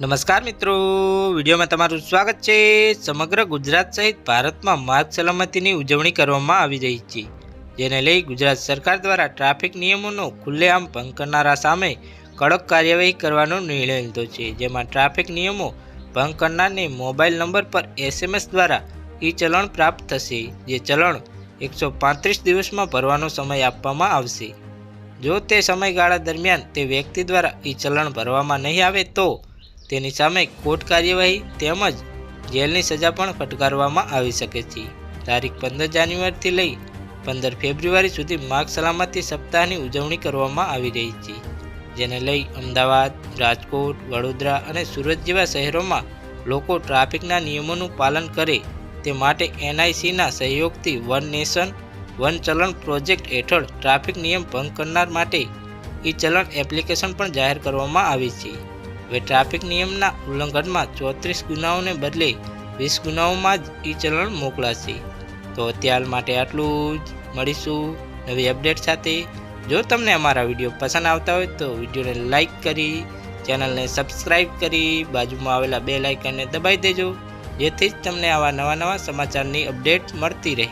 નમસ્કાર મિત્રો, વિડીયોમાં તમારું સ્વાગત છે. સમગ્ર ગુજરાત સહિત ભારતમાં માર્ગ સલામતીની ઉજવણી કરવામાં આવી રહી છે. જેને લઈ ગુજરાત સરકાર દ્વારા ટ્રાફિક નિયમોનો ખુલ્લેઆમ ભંગ કરનારા સામે કડક કાર્યવાહી કરવાનો નિર્ણય લીધો છે. જેમાં ટ્રાફિક નિયમો ભંગ કરનારને મોબાઈલ નંબર પર એસએમએસ દ્વારા ઈ ચલણ પ્રાપ્ત થશે, જે ચલણ એકસો પાંત્રીસ દિવસમાં ભરવાનો સમય આપવામાં આવશે. જો તે સમયગાળા દરમિયાન તે વ્યક્તિ દ્વારા ઈ ચલણ ભરવામાં નહીં આવે તો તેની સામે કોર્ટ કાર્યવાહી તેમજ જેલની સજા પણ ફટકારવામાં આવી શકે છે. તારીખ પંદર જાન્યુઆરીથી લઈ પંદર ફેબ્રુઆરી સુધી માર્ગ સલામતી સપ્તાહની ઉજવણી કરવામાં આવી રહી છે, જેને લઈ અમદાવાદ, રાજકોટ, વડોદરા અને સુરત જેવા શહેરોમાં લોકો ટ્રાફિકના નિયમોનું પાલન કરે તે માટે એનઆઈસીના સહયોગથી વન નેશન, વન ચલણ પ્રોજેક્ટ હેઠળ ટ્રાફિક નિયમ ભંગ કરનાર માટે ઈ ચલણ એપ્લિકેશન પણ જાહેર કરવામાં આવી છે. હવે ટ્રાફિક નિયમના ઉલ્લંઘનમાં ચોત્રીસ ગુનાઓને બદલે વીસ ગુનાઓમાં જ ઈ ચલણ મોકલાશે. તો અત્યાર માટે આટલું જ. મળીશું નવી અપડેટ સાથે. જો તમને અમારા વીડિયો પસંદ આવતા હોય તો વિડીયોને લાઇક કરી, ચેનલને સબસ્ક્રાઈબ કરી, બાજુમાં આવેલા બે લાઇકનને દબાવી દેજો. જેથી જ તમને આવા નવા નવા સમાચારની અપડેટ મળતી રહે.